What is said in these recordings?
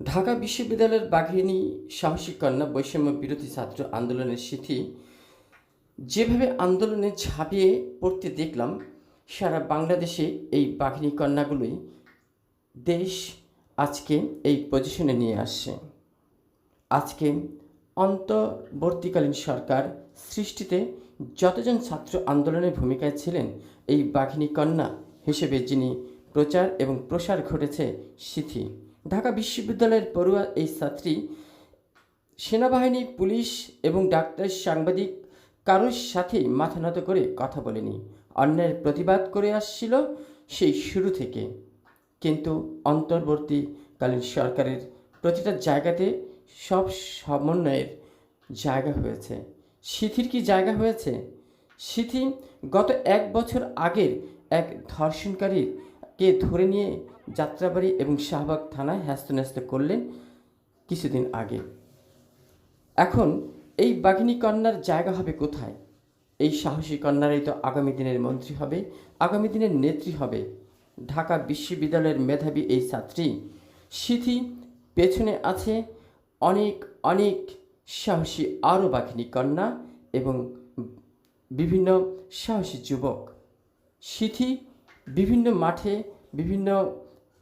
ঢাকা বিশ্ববিদ্যালয়ের বাঘিনী সাহসী কন্যা বৈষম্য বিরোধী ছাত্র আন্দোলনের স্মৃতি যেভাবে আন্দোলনে ঝাঁপিয়ে পড়তে দেখলাম, সারা বাংলাদেশে এই বাঘিনী কন্যাগুলোই দেশ আজকে এই পজিশনে নিয়ে আসছে। আজকে অন্তর্বর্তীকালীন সরকার সৃষ্টিতে যতজন ছাত্র আন্দোলনের ভূমিকায় ছিলেন, এই বাঘিনী কন্যা হিসেবে যিনি প্রচার এবং প্রসার ঘটেছে সিথি। ঢাকা বিশ্ববিদ্যালয়ের পড়ুয়া এই ছাত্রী সেনাবাহিনী, পুলিশ এবং ডাক্তার সাংবাদিক কারোর সাথে মাথা নত করে কথা বলেনি। অন্যের প্রতিবাদ করে আসছিল সেই শুরু থেকে। কিন্তু অন্তর্বর্তীকালীন সরকারের প্রতিটা জায়গাতে সব সমন্বয়ের জায়গা হয়েছে। সিথির কি জায়গা হয়েছে? সিথি গত এক বছর আগের এক ধর্ষণকারীর কে ধরে নিয়ে যাত্রাবাড়ি এবং শাহবাগ থানায় হ্যাস্তন্যস্ত করলেন কিছুদিন আগে। এখন এই বাঘিনী কন্যার জায়গা হবে কোথায়? এই সাহসী কন্যারাই তো আগামী দিনের মন্ত্রী হবে, আগামী দিনের নেত্রী হবে। ঢাকা বিশ্ববিদ্যালয়ের মেধাবী এই ছাত্রী সিথি পেছনে আছে অনেক অনেক সাহসী আরও বাঘিনী কন্যা এবং বিভিন্ন সাহসী যুবক। সিথি বিভিন্ন মাঠে বিভিন্ন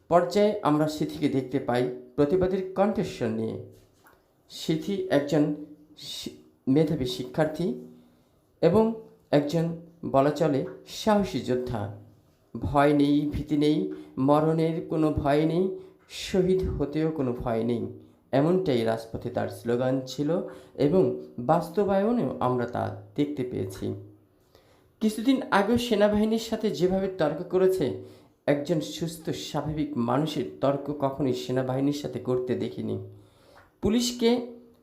পর্যায়ে আমরা সিথিকে দেখতে পাই প্রতিবাদের কণ্ঠস্বর নিয়ে। সিথি একজন মেধাবী শিক্ষার্থী এবং একজন বলা চলে সাহসী যোদ্ধা। ভয় নেই, ভীতি নেই, মরণের কোনো ভয় নেই, শহীদ হতেও কোনো ভয় নেই। এমনটাই রাজপথে তার স্লোগান ছিল এবং বাস্তবায়নেও আমরা তা দেখতে পেয়েছি। কিছুদিন আগেও সেনাবাহিনীর সাথে যেভাবে তর্ক করেছে, একজন সুস্থ, স্বাভাবিক মানুষের তর্ক কখনোই সেনাবাহিনীর সাথে করতে দেখিনি। পুলিশকে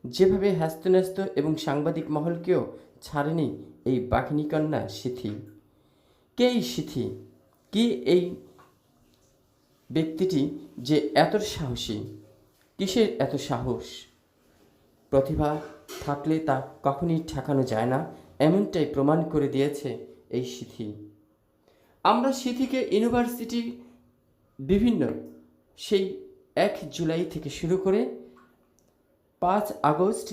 যেভাবে হ্যাস্তন্যস্ত এবং সাংবাদিক মহলকেও ছাড়েনি এই বাঘিনী কন্যা সিথি। কে এই সিথি? কি এই ব্যক্তিটি যে এত সাহসী? কিসের এত সাহস? প্রতিভা থাকলে তা কখনই ঠেকানো যায় না, এমনটাই প্রমাণ করে দিয়েছে এই সিথি। আমরা সিথিকে ইউনিভার্সিটি বিভিন্ন, সেই এক জুলাই থেকে শুরু করে পাঁচ আগস্ট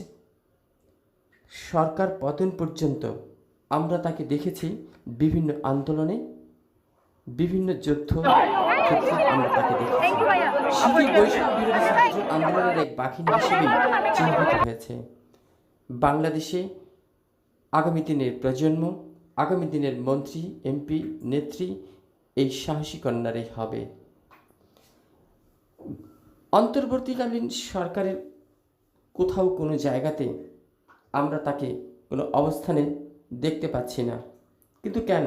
সরকার পতন পর্যন্ত আমরা তাকে দেখেছি বিভিন্ন আন্দোলনে। বিভিন্ন যুদ্ধ ক্ষেত্রে আমরা তাকে দেখেছি। বৈষম্য বিরোধী ছাত্র আন্দোলনের এক বাহিনী হিসেবে চিহ্নিত হয়েছে। বাংলাদেশে আগামী দিনের প্রজন্ম আগামী দিনের মন্ত্রী এমপি নেত্রী এই সাহসী কন্যারই হবে। অন্তর্বর্তীকালীন সরকারের কোথাও কোনো জায়গাতে আমরা তাকে কোনো অবস্থানে দেখতে পাচ্ছি না। কিন্তু কেন?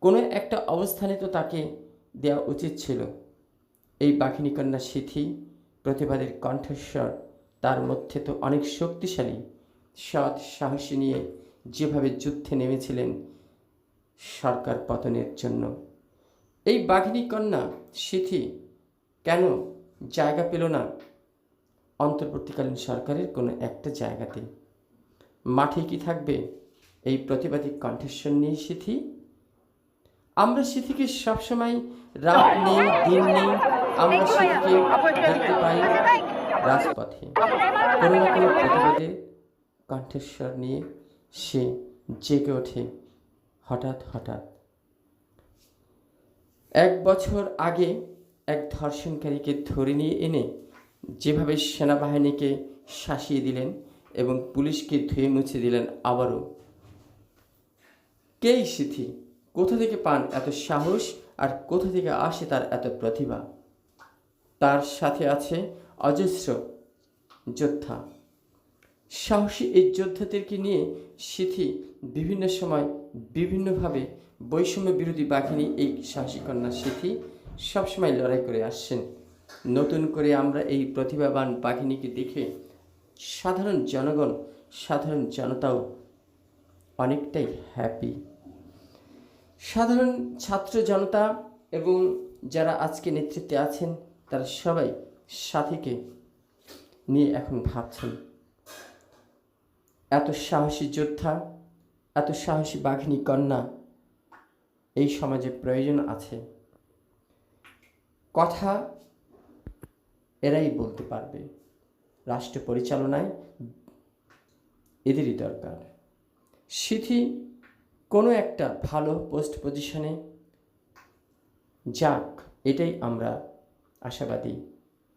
কোনো একটা অবস্থানে তো তাকে দেওয়া উচিত ছিল। এই বাঘিনী কন্যা সিথি প্রতিবাদের কণ্ঠস্বর তার মধ্যে তো অনেক শক্তিশালী। সৎ সাহসী নিয়ে যেভাবে যুদ্ধে নেমেছিলেন সরকার পতনের জন্য। এই বাঘিনী কন্যা সিথি কেন জায়গা পেল না? অন্তর্বর্তীকালীন সরকারের কোনো একটা জায়গাতে। মাঠে কি থাকবে? এই প্রতিবাদী কণ্ঠস্বর নিয়ে সিথি আমরা সিথিকে সবসময় রাত নেই, দিন নেই, আমরা সিথিকে দেখতে পাই রাজপথে। কোনো না কোনো প্রতিবাদে কণ্ঠস্বর নিয়ে সে জেগে ওঠে হঠাৎ হঠাৎ। এক বছর আগে এক ধর্ষণকারীকে ধরে নিয়ে এনে যেভাবে সেনাবাহিনীকে শাসিয়ে দিলেন এবং পুলিশকে ধুয়ে মুছে দিলেন আবারও। কে এই সিথি? কোথা থেকে পান এত সাহস আর কোথা থেকে আসে তার এত প্রতিভা? তার সাথে আছে অজস্র যোদ্ধা। সাহসী এই যোদ্ধাদেরকে নিয়ে সিথি বিভিন্ন সময় বিভিন্নভাবে বৈষম্য বিরোধী বাহিনী এই সাহসী কন্যা সিথি সবসময় লড়াই করে আসছেন। নতুন করে আমরা এই প্রতিভাবান বাহিনীকে দেখে সাধারণ জনগণ, সাধারণ জনতাও অনেকটাই হ্যাপি সাধারণ ছাত্র জনতা এবং যারা আজকে নেতৃত্বে আছেন, তারা সবাই সাথীকে নিয়ে এখন ভাবছেন। এত সাহসী যোদ্ধা, এত সাহসী বাঘিনী কন্যা এই সমাজে প্রয়োজন আছে। কথা এরাই বলতে পারবে। রাষ্ট্র পরিচালনায় এদেরই দরকার। সিথি কোনো একটা ভালো পোস্ট পজিশনে যাক, এটাই আমরা আশাবাদী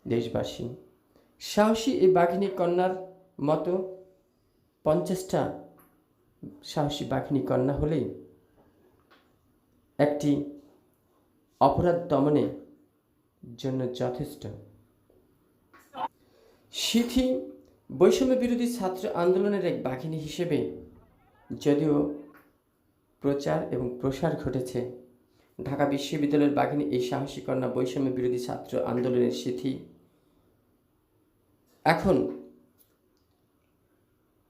দেশবাসী। সাহসী এই বাঘিনী কন্যার মতো পঞ্চাশটা সাহসী বাঘিনী কন্যা হলেই একটি অপরাধ দমনে জন্য যথেষ্ট। সিথি বৈষম্য বিরোধী ছাত্র আন্দোলনের এক বাঘিনী হিসেবে যদিও প্রচার এবং প্রসার ঘটেছে। ঢাকা বিশ্ববিদ্যালয়ের বাঘিনী এই সাহসী কন্যা বৈষম্য বিরোধী ছাত্র আন্দোলনের সিথি। এখন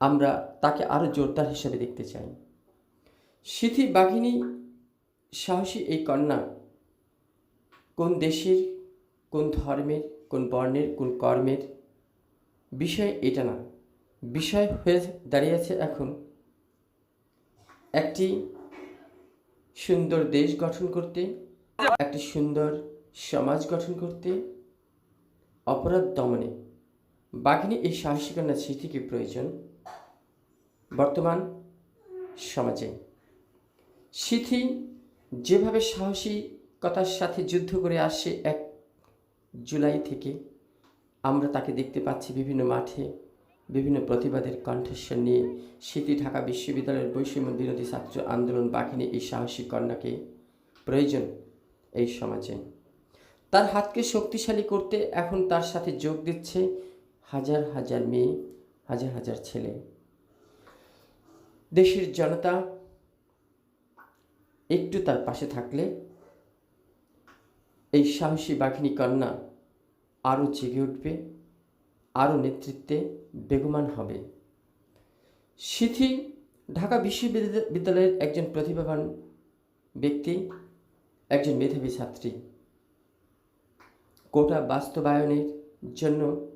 আমরা তাকে আরও জোরদার হিসেবে দেখতে চাই। সিথি বাঘিনী সাহসী এই কন্যা কোন দেশের, কোন ধর্মের, কোন বর্ণের, কোন কর্মের? বিষয় এটা না। বিষয় হয়ে দাঁড়িয়েছে এখন একটি সুন্দর দেশ গঠন করতে, একটি সুন্দর সমাজ গঠন করতে, অপরাধ দমনে। বাঘিনী এই সাহসী কন্যা স্মৃতিকে প্রয়োজন বর্তমান সমাজে। সিথি যেভাবে সাহসিকতার সাথে যুদ্ধ করে আসছে এক জুলাই থেকে আমরা তাকে দেখতে পাচ্ছি বিভিন্ন মাঠে। বিভিন্ন প্রতিবাদের কণ্ঠস্বর নিয়ে স্মৃতি ঢাকা বিশ্ববিদ্যালয়ের বৈষম্য বিরোধী ছাত্র আন্দোলন বাঘিনী এই সাহসী কন্যাকে প্রয়োজন এই সমাজে। তার হাতকে শক্তিশালী করতে এখন তার সাথে যোগ দিচ্ছে হাজার হাজার মেয়ে, হাজার হাজার ছেলে। দেশের জনতা একটু তার পাশে থাকলে এই সাহসী বাঘিনী কন্যা আরও জেগে উঠবে। আরও নেতৃত্বে বেগমান হবে। সিথি ঢাকা বিশ্ববিদ্যালয়ের একজন প্রতিভাবান ব্যক্তি, একজন মেধাবী ছাত্রী। কোটা বাস্তবায়নের জন্য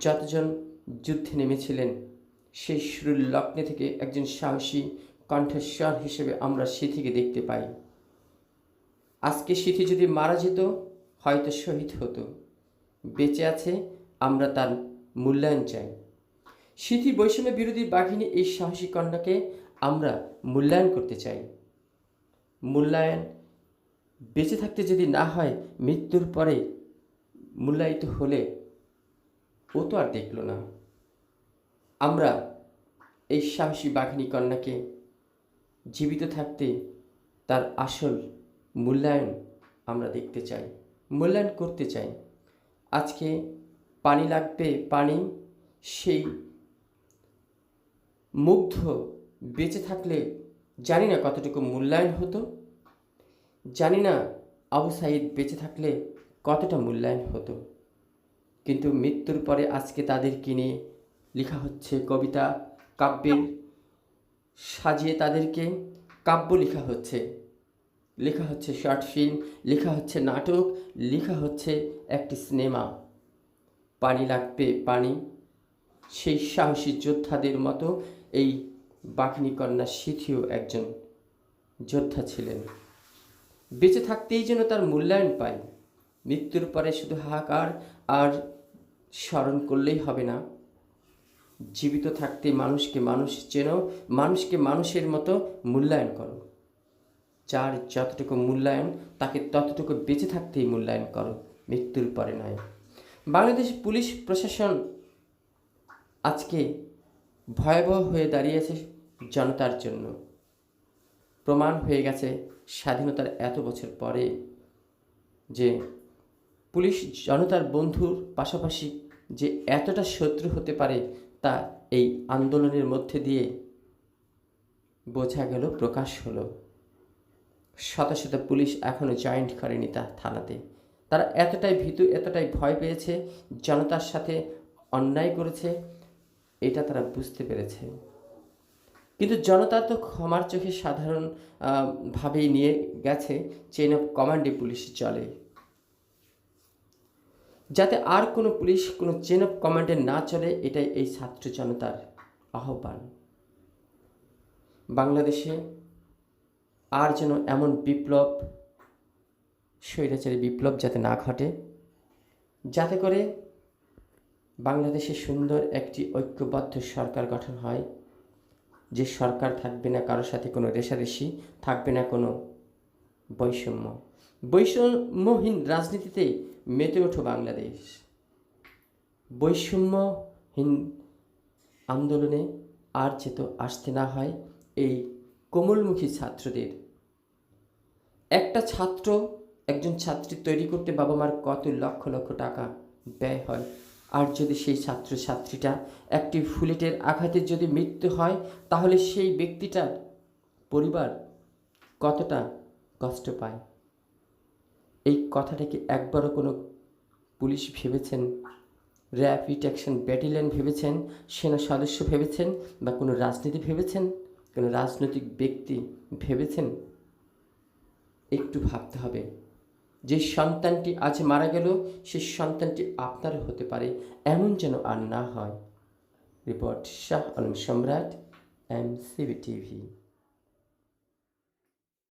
যতজন যুদ্ধে নেমেছিলেন, সেই শুরুর লগ্নে থেকে একজন সাহসী কণ্ঠস্বর হিসেবে আমরা সিথিকে দেখতে পাই। আজকে সিথি যদি মারা যেত, হয়তো শহীদ হতো। বেঁচে আছে আমরা তার মূল্যায়ন চাই। সিথি বৈষম্য বিরোধী বাঘিনী এই সাহসী কন্যাকে আমরা মূল্যায়ন করতে চাই। মূল্যায়ন বেঁচে থাকতে যদি না হয়, মৃত্যুর পরে মূল্যায়িত হলে ও তো আর দেখল না। আমরা এই সাহসী বাঘিনী কন্যাকে জীবিত থাকতে তার আসল মূল্যায়ন আমরা দেখতে চাই, মূল্যায়ন করতে চাই। আজকে পানি লাগবে, পানি সেই মুগ্ধ বেঁচে থাকলে জানি না কতটুকু মূল্যায়ন হতো। জানি না আবু সাইদ বেঁচে থাকলে কতটা মূল্যায়ন হতো। কিন্তু মৃত্যুর পরে আজকে তাদের কিনে লেখা হচ্ছে কবিতা, কাব্যের সাজিয়ে তাদেরকে কাব্য লেখা হচ্ছে। লেখা হচ্ছে শর্ট ফিল্ম, লেখা হচ্ছে নাটক, লেখা হচ্ছে একটি সিনেমা। পানি লাগবে, পানি। সেই সাহসী যোদ্ধাদের মতো এই বাঘিনী কন্যা সিথিও একজন যোদ্ধা ছিলেন। বেঁচে থাকতেই যেন তার মূল্যায়ন পায়। মৃত্যুর পরে শুধু হাহাকার আর স্মরণ করলেই হবে না। জীবিত থাকতে মানুষকে মানুষ চেনো, মানুষকে মানুষের মতো মূল্যায়ন করো। যার যতটুকু মূল্যায়ন, তাকে ততটুকু বেঁচে থাকতেই মূল্যায়ন করো। মৃত্যুর পরে নয়। বাংলাদেশ পুলিশ প্রশাসন আজকে ভয়াবহ হয়ে দাঁড়িয়েছে জনতার জন্য। প্রমাণ হয়ে গেছে স্বাধীনতার এত বছর পরে যে পুলিশ জনতার বন্ধুর পাশাপাশি যে এতটা শত্রু হতে পারে তা এই আন্দোলনের মধ্যে দিয়ে বোঝা গেল, প্রকাশ হলো। শত শত পুলিশ এখনও জয়েন্ট করেনি তা থানাতে। তারা এতটাই ভীতু, এতটাই ভয় পেয়েছে, জনতার সাথে অন্যায় করেছে, এটা তারা বুঝতে পেরেছে। কিন্তু জনতা তো ক্ষমার চোখে সাধারণ ভাবেই নিয়ে গেছে চেন অফ কমান্ডে পুলিশ চলে। যাতে আর কোনো পুলিশ, কোনো চেন অফ কমান্ডে না চলে, এটাই এই ছাত্র জনতার আহ্বান। বাংলাদেশে আর যেন এমন বিপ্লব স্বৈরাচারী বিপ্লব যাতে না ঘটে, যাতে করে বাংলাদেশে সুন্দর একটি ঐক্যবদ্ধ সরকার গঠন হয়, যে সরকার থাকবে না কারোর সাথে কোনো রেশারেশি, থাকবে না কোনো বৈষম্য। বৈষম্যহীন রাজনীতিতে মেতে ওঠো বাংলাদেশ। বৈষম্যহীন আন্দোলনে আর যেত আসতে না হয় এই কোমলমুখী ছাত্রদের। একটা ছাত্র একজন ছাত্রী তৈরি করতে বাবা মার কত লক্ষ লক্ষ টাকা ব্যয় হয়। আর যদি সেই ছাত্র ছাত্রীটা একটি ফুলেটের আঘাতে যদি মৃত্যু হয়, তাহলে সেই ব্যক্তিটার পরিবার কতটা কষ্ট পায়? এই কথাটাকে একবারও কোনো পুলিশ ভেবেছেন? র্যাপিড অ্যাকশন ব্যাটালিয়ন ভেবেছেন? সেনা সদস্য ভেবেছেন? বা কোনো রাজনীতি ভেবেছেন? কোনো রাজনৈতিক ব্যক্তি ভেবেছেন? একটু ভাবতে হবে। যে সন্তানটি আজ মারা গেল, সে সন্তানটি আপনার হতে পারে, এমন যেন আর না হয়। রিপোর্ট শাহ আলম সম্রাট, এম সিবি টিভি।